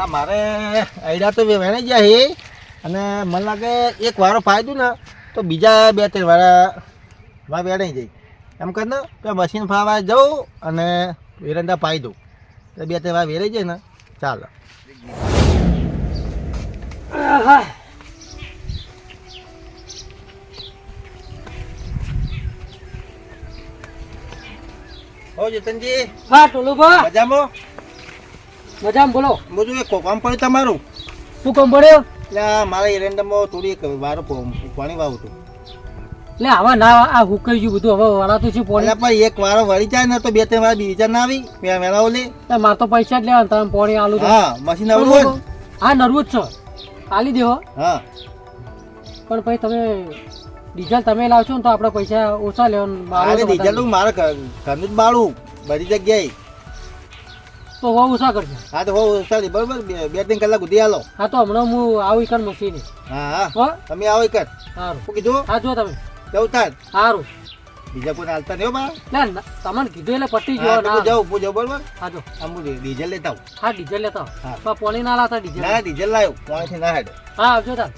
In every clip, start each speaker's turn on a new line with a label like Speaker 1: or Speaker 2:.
Speaker 1: આ મારે અહીંયા તો વેણાઈ ગયા છે અને મને લાગે એક વારો ફાયદું ને તો બીજા બે ત્રણ વાળા વા વેણાઈ જાય. એમ કર ને તો મશીન ફાવા જવું અને વેરંડા પાઈ દઉં. તો બે ત્રણ વાર વેરાઈ જાય ને ચાલો. ઓ જતનજી.
Speaker 2: હા ટોલુભા.
Speaker 1: મજામાં?
Speaker 2: મજામાં બોલો.
Speaker 1: બધું એક કામ પડ્યું તમારું?
Speaker 2: શું કામ પડ્યો?
Speaker 1: એટલે મારા એરંડામાં થોડી એક વારો પાણી વાવું હતું
Speaker 2: એટલે આવા ના આ હુકાઈ ગયું બધું હવે વળાતું છે પોણી?
Speaker 1: પણ એક વારો વળી જાય ને તો બે ત્રણ વાર બીજા ના આવી વે- વેણાઓ લે.
Speaker 2: મારે તો પૈસા જ લેવા તમે પાણી આલુ
Speaker 1: હા મશીન આવડું
Speaker 2: હા નરવું જ છો. આલી દેવો
Speaker 1: હા.
Speaker 2: પણ પછી તમે ડીઝલ તમે લાવશો ને તો આપણે પૈસા ઓછા લેવાનું મારું
Speaker 1: ડીઝલ મારે ઘરનું જ બાળું બધી જગ્યાએ.
Speaker 2: તો હોવું શા કરજો
Speaker 1: હા તો હોવું સારી બરોબર બે બે ત્રણ કલાક સુધી હાલો.
Speaker 2: હા તો હમણાં હું આવી કર મશીન.
Speaker 1: હા હા. તમે આવો કર જ
Speaker 2: સારું
Speaker 1: શું કીધું?
Speaker 2: હા જો તમે.
Speaker 1: જવું તાર
Speaker 2: સારું
Speaker 1: બીજા કોઈ હાલતા નહીં બા.
Speaker 2: ના તમને કીધું એટલે પટી
Speaker 1: હા,
Speaker 2: ના.
Speaker 1: જાવ હું જાવ બરોબર?
Speaker 2: હા જો.
Speaker 1: આમ ડીઝલ લેતા આવું.
Speaker 2: હા ડીઝલ લેતા
Speaker 1: હા.
Speaker 2: આવો. પણ પોણી ના લાતા ડીઝલ.
Speaker 1: ના ડીઝલ લાવ્યો. પાણીથી ના હેડે.
Speaker 2: હા આવજો તાર.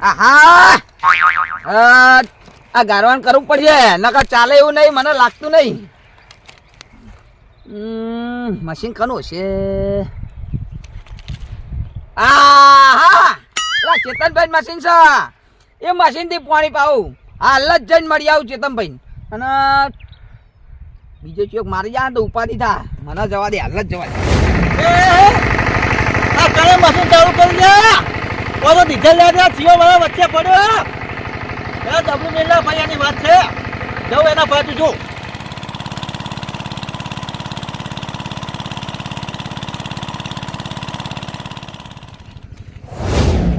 Speaker 3: આહા! આ આ ગારવાન કરવું પડશે. નકર ચાલે એવું નહીં મને લાગતું નહીં. મશીન કનું છે આહા પેલા ચેતનભાઈ મશીન છે એ મશીનથી પાણી પાવું હાલ જ જઈને મળી આવું ચેતનભાઈ અને બીજો ચોક મારી જાય તો ઉપાધિ થા મને જવા દે હાલ જ જવા દે
Speaker 1: આ કરે મશીન ચાલુ કરી દે ઓલો ડીઝલ લે દે જીઓ મારા વચ્ચે પડ્યો એ ડબલું મેલા ભાઈ આની વાત છે જવું એના પાછું જો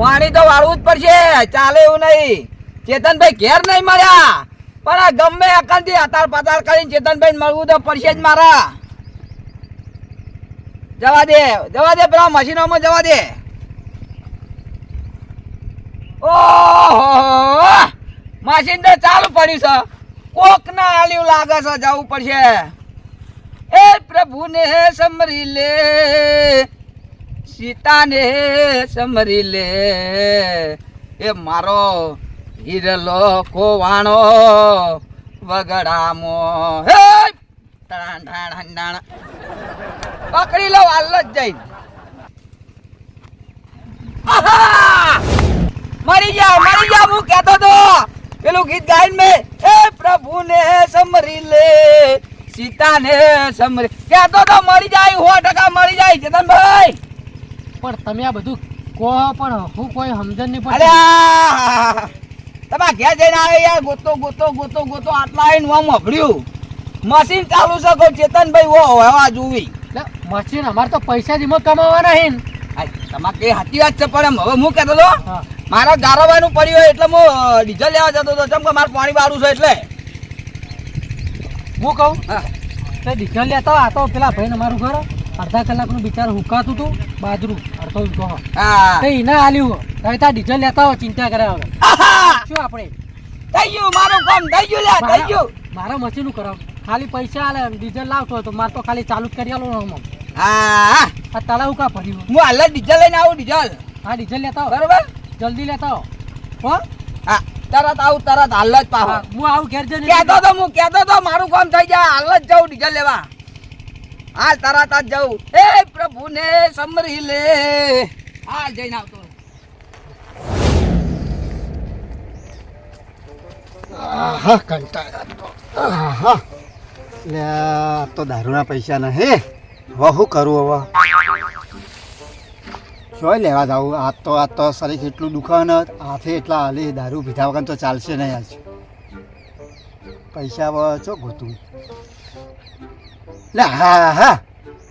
Speaker 3: પાણી તો વાળવું જ પડશે. ચાલે એવું નહીં. ચેતનભાઈ ઘેર નહીં મળ્યા. પણ આ ગમે અકલથી અતાર પતાર કરીને ચેતનભાઈ મળવું તો પડશે જ મારા. જવા દે. જવા દે પેલા મશીનોમાં જવા દે. ઓહો. મશીન તો ચાલુ પડ્યું છે. કોક ના આલ્યું લાગે છે, જવું પડશે. એ પ્રભુને સમરી લે. સીતાને સમરી લે. એ મારો હિરલો કોવાણો વગડામો. હે! પકડી લો, હાલ જ જઈને! મરી જાઓ મરી જાઓ હું કહેતો તો પેલું ગીત ગાઈને મેં પ્રભુ પ્રભુને સમરી લે, સીતાને સમરી કહેતો તો મરી જાય, સો ટકા મરી જાય, ચેતનભાઈ.
Speaker 2: પણ તમે આ બધું કહો પણ હું કોઈ સમજણ નહીં પડે
Speaker 3: તમે ઘેર જઈને આવે યાર ગોતો ગોતો ગોતો ગોતો આટલા આવીને હું મોકલ્યું મશીન ચાલુ છે કોઈ ચેતનભાઈ ઓ હવા જોવી.
Speaker 2: મશીન અમારે તો પૈસા એમાં કમાવાના હે
Speaker 3: તમારે કઈ સાચી વાત છે પણ હવે હું કહેતો હતો મારા ગારોબાનું પડ્યું હોય એટલે હું ડીઝલ લેવા જતો હતો. ચમ કે મારે પાણી વાળું છે એટલે.
Speaker 2: હું કહું?
Speaker 3: હા.
Speaker 2: તો ડીઝલ લેતા આ તો પેલા ભાઈને અમારું ઘર. અડધા કલાકનું બિચારું હુકાતું હતું બાજરું. અડધો
Speaker 3: હા.
Speaker 2: તો એને આલ્યું હોય. તો ડીઝલ લેતા હો ચિંતા કર્યા વગર શું આપણે?
Speaker 3: થઈ ગયું મારું કામ થઈ ગયું લે થઈ ગયું.
Speaker 2: મારા મશીનનું કરાવ. ખાલી પૈસા આલે ડીઝલ લાવતો તો મારે તો ખાલી ચાલુ કરી આલો ને આમ.
Speaker 3: હા
Speaker 2: આ તળાવ કા ભર્યું?
Speaker 3: હું હાલ ડીઝલ લઈને આવું ડીઝલ?
Speaker 2: હા ડીઝલ લેતા હો.
Speaker 3: બરોબર?
Speaker 2: જલ્દી લેતા હો. હો?
Speaker 3: હા તરત આવું તરત હાલ જ પાહો.
Speaker 2: હું આવું ઘેર જઈને
Speaker 3: કહેતો તો હું કહેતો તો મારું કામ થઈ જાય હાલ જ જાઉં ડીઝલ લેવા. હાલ તારા તાજ જાઉં. એ પ્રભુને સમરી લે. હાલ જઈને આવતો
Speaker 1: તો દારૂના પૈસા ના હે. હવે કરું હવે? લેવા જાવું આ તો આ તો શરીર એટલું દુખાન હાથે એટલા હાલી, દારૂ પીધા વગર તો ચાલશે નહીં આજ. પૈસા હવે ચો ગોતું? લે, હા હા.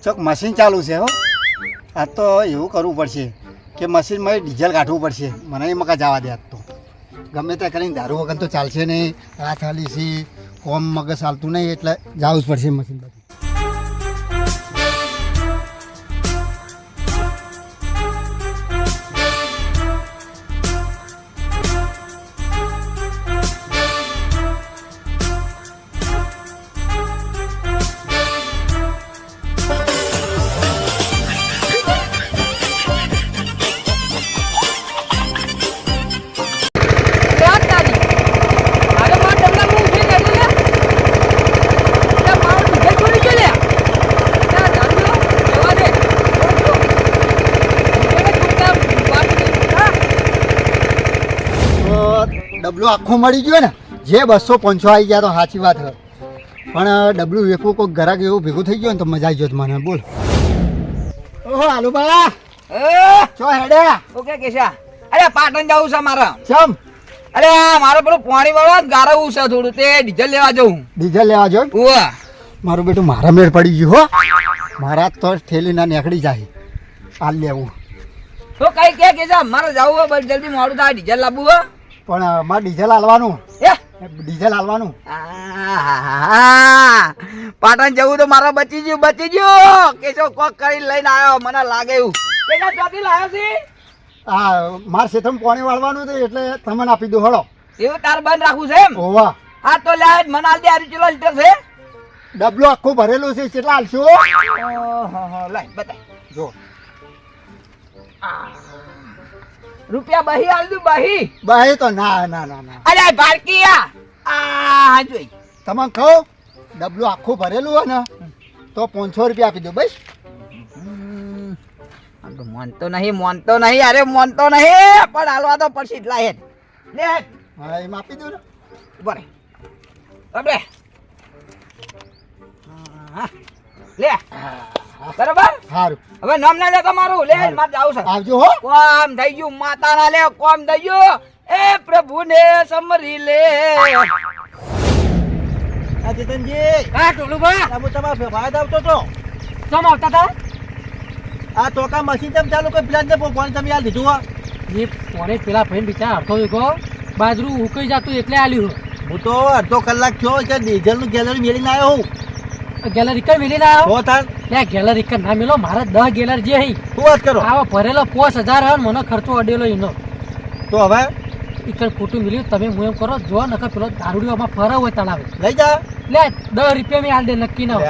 Speaker 1: ચોક મશીન ચાલુ છે હો. આ તો એવું કરવું પડશે કે મશીનમાં ડીઝલ કાઢવું પડશે. મને એ મકા જવા દે તો. ગમે તે કરીને દારૂ વગર તો ચાલશે નહીં. રાત હાલી છે. કોમ મગજ ચાલતું નહીં એટલે જવું જ પડશે મશીન
Speaker 4: ડબલું આખું મળી ગયો ને જે બસો પાંચસો આવી ગયા તો સાચી વાત હોય પણ ડબલું વેકવું કોઈ ઘરાક એવું ભેગું થઈ ગયું ને તો મજા આવી જાય મને બોલ. ઓહો આલુબા
Speaker 3: એ,
Speaker 4: ચો હેડે?
Speaker 3: ઓકે કેશા. અરે પાટણ જવું છે મારે.
Speaker 4: ચમ?
Speaker 3: અરે મારો પેલું પાણી વાળો ગારવું છે થોડું તે ડીઝલ લેવા જવું
Speaker 4: ડીઝલ લેવા જવું
Speaker 3: ઉવા.
Speaker 4: મારું બેટું મારા મેળ પડી ગયું હો. મારા તો થેલી ના નીકળી જાય. હાલ લેવું.
Speaker 3: તો કઈ કે કે મારે જવું હોય જલ્દી મોડું થાય ડીઝલ લાવવું હોય.
Speaker 4: પણ મારે ડીઝલ હાલવાનું.
Speaker 3: એ
Speaker 4: ડીઝલ હાલવાનું.
Speaker 3: પાટણ જવું તો મારા બચી ગયું બચી ગયું. કેશો કોક કરી લઈને આવ્યો મને લાગે એવું. કેટલા ચોથી લાવ્યો છે?
Speaker 4: હા મારે ક્ષેત્રમાં પાણી વાળવાનું હતું એટલે તમને આપી દો હળો.
Speaker 3: એવું તાર બંધ રાખવું છે એમ?
Speaker 4: ઓવા
Speaker 3: હા તો લે મને હાલ દે આરી ચલો લીટર છે.
Speaker 4: ડબલું આખું ભરેલું છે કેટલા હાલશો
Speaker 3: લાઈ લાય બતાય.
Speaker 4: જો.
Speaker 3: રૂપિયા બહી આલ દઉં બહી.
Speaker 4: બહી તો ના ના ના ના.
Speaker 3: અરે ભારકી આ જોઈ.
Speaker 4: તમે કહો ડબલું આખું ભરેલું હોય ને તો પાંચસો રૂપિયા આપી દો બસ.
Speaker 3: મોનતો નહીં મોનતો નહીં અરે મોનતો નહીં. પણ હાલવા તો પડશે એટલા લે.
Speaker 4: હા એમ આપી દો ને.
Speaker 3: બરે રહે બાપરે. હા. લે. બરાબર?
Speaker 4: સારું
Speaker 3: હવે નામ ના લે તમારું લે મારે જાવ છે.
Speaker 4: આવજો હો.
Speaker 3: કોમ થઈ ગયું માતા ના લે કોમ થઈ ગયું. એ પ્રભુ ને સમરી લે.
Speaker 1: આ ચેતનજી
Speaker 2: હા ટોલુભા
Speaker 1: આ હું તમારા ભાઈ આવતો તો.
Speaker 2: ચમ આવતા હતા?
Speaker 1: આ ટોકા મશીન તમે ચાલુ કોઈ પ્લાન ને પાણી તમે આ લીધું હો.
Speaker 2: એ કોને પેલા ફેન બિચાર અડધો વીઘો બાજરું ઉકાઈ જતું એટલે આલ્યું.
Speaker 1: હું તો અડધો કલાક થયો છે ડીઝલનું ગેલરી મેળીને આવ્યો હું.
Speaker 2: ગેલરી કઈ મિલી ના
Speaker 1: આવો? તાર.
Speaker 2: લે ગેલરી કઈ ના મિલો? મારે દસ ગેલર જે હઈ
Speaker 1: શું વાત કરો?
Speaker 2: આવો ભરેલો પોસ હજાર હે મને ખર્ચો અડેલો એનો.
Speaker 1: તો હવે?
Speaker 2: ઈકર ખોટું મિલ્યું? તમે હું એમ કરો જો નકર પેલો દારૂડીઓમાં ફરાવ હોય તળાવે.
Speaker 1: લઈ જા.
Speaker 2: લે દસ રૂપિયા મેં હાલ દે. નક્કી ના.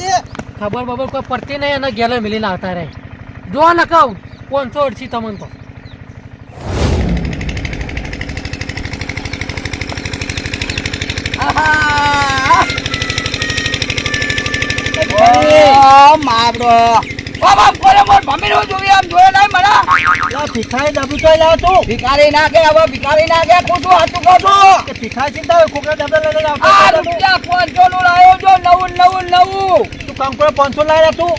Speaker 1: દે,
Speaker 2: ખબર બબર કોઈ પડતી નહીં અને ગેલર મિલી ના આવતા રહે. જો ન કહું પાંચસો અડસી તમને તો
Speaker 3: આહા. માબડો ઓ બાપ મોર ભમી રહ્યો જોવી આમ જોયો નહીં મને.
Speaker 1: યાર, ભિખારી ડબલું તો લાવ તું.
Speaker 3: ભિખારી ના કે હવે ભિખારી ના કે ખોટું
Speaker 1: કે ભિખારી ચિંતા ખોખરા ડબલા લઈને આવતો
Speaker 3: આ રૂપિયા પાંચસો નું લાવ્યો જો નવું નવું નવું.
Speaker 1: તું કામ કરે પાંચસો લાવ્યા તું.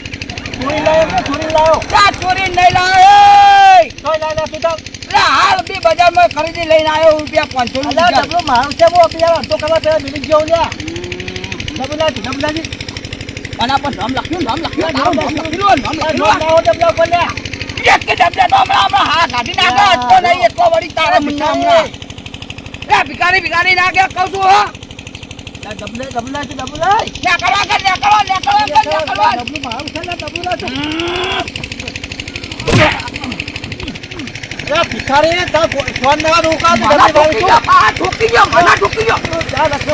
Speaker 1: ચોરી લાવ્યો ચોરી લાવ્યો
Speaker 3: ક્યાં ચોરી નહીં લાવે
Speaker 1: તો લાવ્યા તું તો.
Speaker 3: એટલે હાલ બી બજારમાં ખરીદી લઈને આવ્યો રૂપિયા પાંચસો નું
Speaker 1: ડબલું મારું છે હું અભી યાર અડધો કલાક પહેલા મિલી ગયો લ્યા. ડબલાજી.
Speaker 3: અને પણ નામ લખ્યું નામ લખ્યું નામ લખ્યું નામ લખ્યું
Speaker 1: લાવો ડબલા ઉપર લ્યા
Speaker 3: એક કે ડબલા તો હમણાં હમણાં હા કાઢી નાખે એટલો નહીં એટલો વળી તારે મને હમણાં. એ ભિખારી ભિખારી ના કે કહું છું હો.
Speaker 1: ડબલે ડબલા છે ડબલા.
Speaker 3: કરવા કર ન્યા કરવા કર
Speaker 1: ડબલું મારું છે ને ડબલા છે. ભિખારી તા ફોન ના રોકા તું ડબલી
Speaker 3: ઠોકી ગયો ઠોકી ગયો મને ઠોકી ગયો
Speaker 1: ચાલ રખો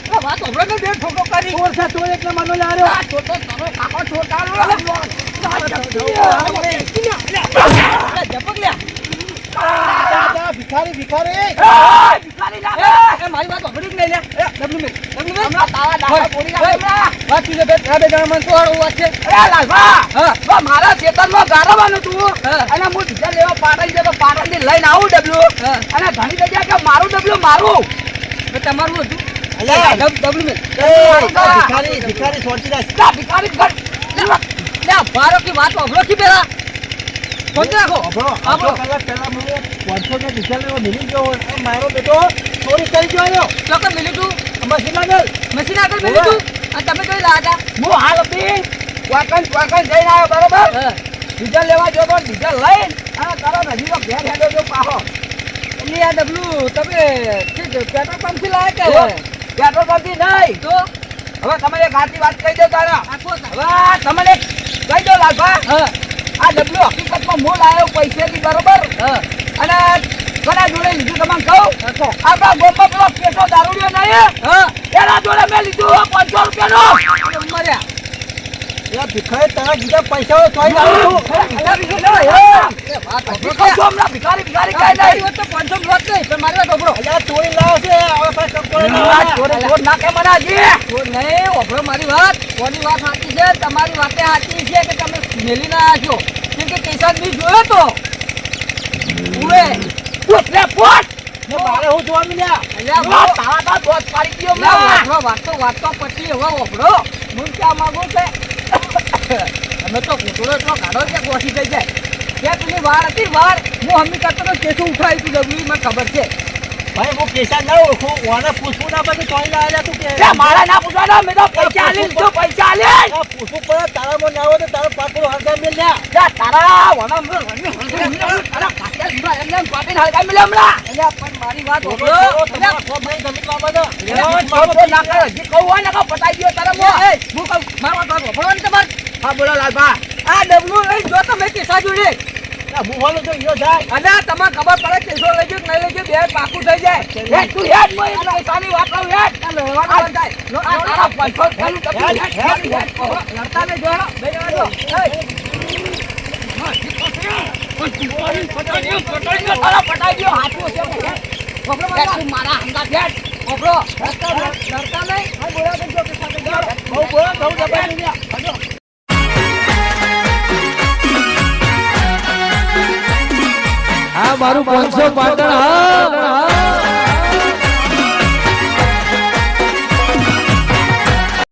Speaker 3: વાત વાત ઓબળે બે ઠોકો કરી.
Speaker 1: ચોર છે એટલે મનો લાર્યો
Speaker 3: આ છોટો તારો કાકો છોટાડો જપક લ્યા.
Speaker 1: જા, જા, ભિખારી ભિખારી.
Speaker 3: મારી વાત જ નહીં લે ડબલું મેં. ડબલું મેં. હમણાં તારા ડાળા ફોડી નાખે હમણાં.
Speaker 2: વાત પીધે બે બે જણા મને તો હારું વાત છે?
Speaker 3: અરે લાલભા તો મારા ખેતરમાં ગારવાનું તું. અને હું બીજા લેવા પાટણ જતો પાટણથી લઈને આવું ડબલું. અને ઘણી જગ્યા કે મારું ડબલું મારું.
Speaker 2: તમારું હતું.
Speaker 1: ભિખારી ભિખારી સોચી
Speaker 3: લા, ભિખારી ઘર. લે,
Speaker 2: બારો કી વાત અભરો કી પેલા? સમજી રાખો
Speaker 1: અભરો
Speaker 2: અભરો.
Speaker 1: કલાક પહેલા હું પાંચસો ને લેવા મિલી ગયો મારો બેટો ચોરી કરી ગયો
Speaker 2: ચોકે મિલી તું.
Speaker 1: મશીન આગળ.
Speaker 2: મશીન આગળ મિલી તું. અને તમે કઈ લાયા
Speaker 3: હું હાલ હતી વાકણ વાકણ જઈને આવ્યો બરોબર? ડીઝલ લેવા જો તો ડીઝલ લઈને. અને તરત હજી તો ઘેર હેડો જો પાહો.
Speaker 2: એટલે આ ડબલું તમે પેટ્રોલ પંપથી લાયા કે
Speaker 3: પેટ્રોલ પંપથી નહીં.
Speaker 2: તો?
Speaker 3: હવે તમારે એક વાત કહી દો તારા. હવે તમને કહી દો લાલભા. આ ડબલું હકીકતમાં આવ્યો લાવ્યો પૈસેથી બરોબર?
Speaker 2: હા.
Speaker 3: અને કોના જોડે લીધું તમને કહું? આપણા ગોપા પેલો પેટો દારૂડિયો નહીં એના જોડે મેં લીધું પાંચસો રૂપિયાનો.
Speaker 2: મર્યા.
Speaker 1: એ ભિખારી તારા બીજા પૈસા તોય લાવું છું
Speaker 3: ભિખારી છો. હમણાં, ભિખારી ભિખારી કાંઈ નહીં.
Speaker 2: તો પાંચસો વાત નહીં પણ મારી વાત ઓભળો
Speaker 1: અલ્યા ચોરી લાવે છે હવે ના.
Speaker 3: ચોરે મને હજી.
Speaker 2: તો નહીં ઓભળો મારી વાત. કોની વાત સાચી છે તમારી વાતે સાચી છે કે તમે મેલી ના આવ્યા કેમ કે કેસાદ બી જોયો તો. ઉવે
Speaker 3: પૂછ લે, પૂછ.
Speaker 1: મારે હું જોવા મળ્યા
Speaker 2: અલ્યા
Speaker 3: આ તારા તો દોત પાડી ગયો
Speaker 2: ના. વાંચો, વાંચો, વાંચો પછી હવે ઓભળો હું ક્યાં માંગુ છે? અમે તો ઘૂંટડો એટલો કાઢો કે ગોઠી થઈ જાય. ત્યાં પેલી વાર હતી વાર હું હમી કરતો તો કેસું ઉઠાવી તું ડબલી મને ખબર છે.
Speaker 1: ભાઈ હું કેસા ના ઓળખું. ઓને પૂછવું ના પછી તોય ના આવ્યા તું કે.
Speaker 3: લે, મારે ના પૂછવાનું, મેં તો પૈસા આલી તો પૈસા આલી.
Speaker 1: આ પૂછવું પડે મો ના હોય તો તારો પાકડો હરદા મેલ
Speaker 3: લે, તારા વણા મેં હળવી હળવી હળવી તારા પાછળ ઊભા એમને એમ હરગા મેલ્યો હમણાં.
Speaker 2: અલ્યા પણ મારી વાત
Speaker 1: છોકરો, તમે ખોફ નહીં જમીન બાબતે.
Speaker 3: લે, મારો તો ના કરે, હજી કહું હોય ને કો પતાઈ ગયો તારા મોં.
Speaker 2: હું વાત ને તમારે?
Speaker 3: હા, બોલો લાલભા.
Speaker 2: આ ડબલું લઈ જો તમે કેસા જોડે
Speaker 1: આ બુફાનો તો ઈયો જાય.
Speaker 2: અને તમને ખબર પડે કેસો લઈ ગયો નહીં લઈ ગયો બે પાકું થઈ જાય.
Speaker 3: હેડ, તું હેડ, મોય પૈસાની વાત લઉં, હેડ.
Speaker 2: આ જાય. લો-
Speaker 3: આ તારા પાંચસો રૂપિયાનું તમે
Speaker 1: હેડ,
Speaker 3: હેડ.
Speaker 2: લડતા નહીં જોડો. બે જણા જો.
Speaker 3: પટાઈ ગયો, પટાઈ ગયો, તારા પટાઈ ગયો, હાથું છે, હેડ.
Speaker 2: ઓભળો
Speaker 3: હેડ,
Speaker 2: મારા લડતા લડતા નહીં. હા,
Speaker 1: બોલો.
Speaker 2: આ મારું પાંચસો પાટણ હા